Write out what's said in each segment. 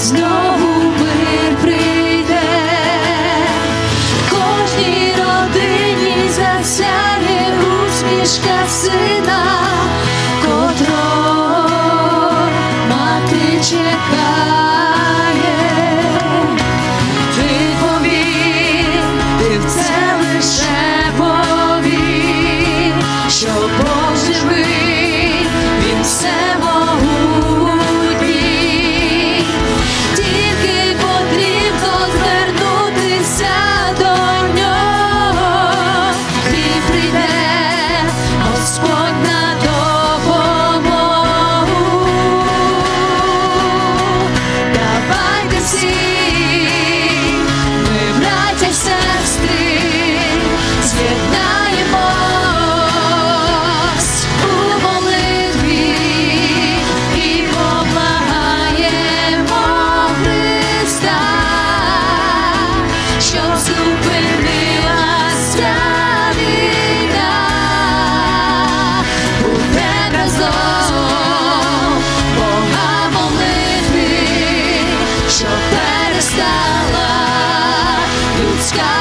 знову прийде, кожній родині засяє усмішка сина. sky.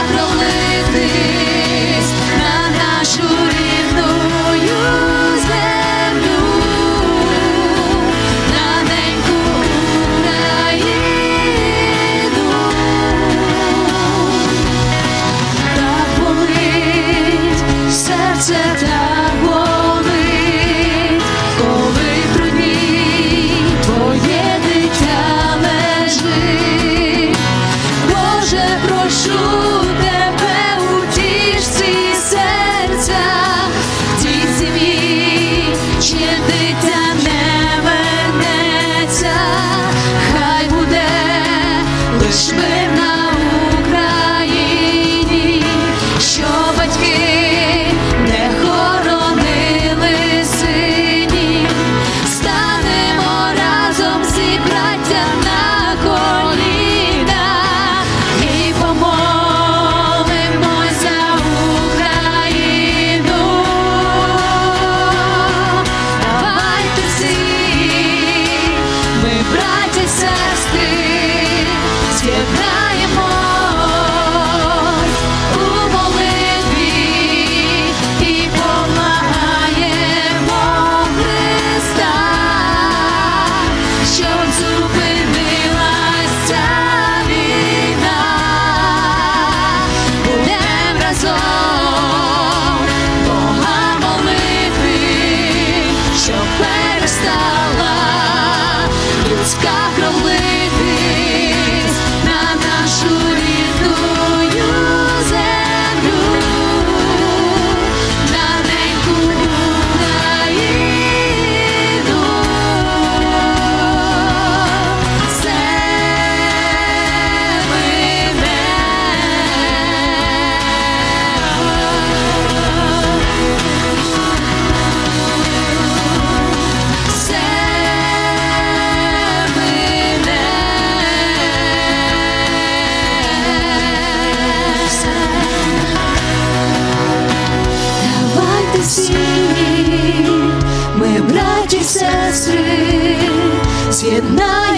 midnight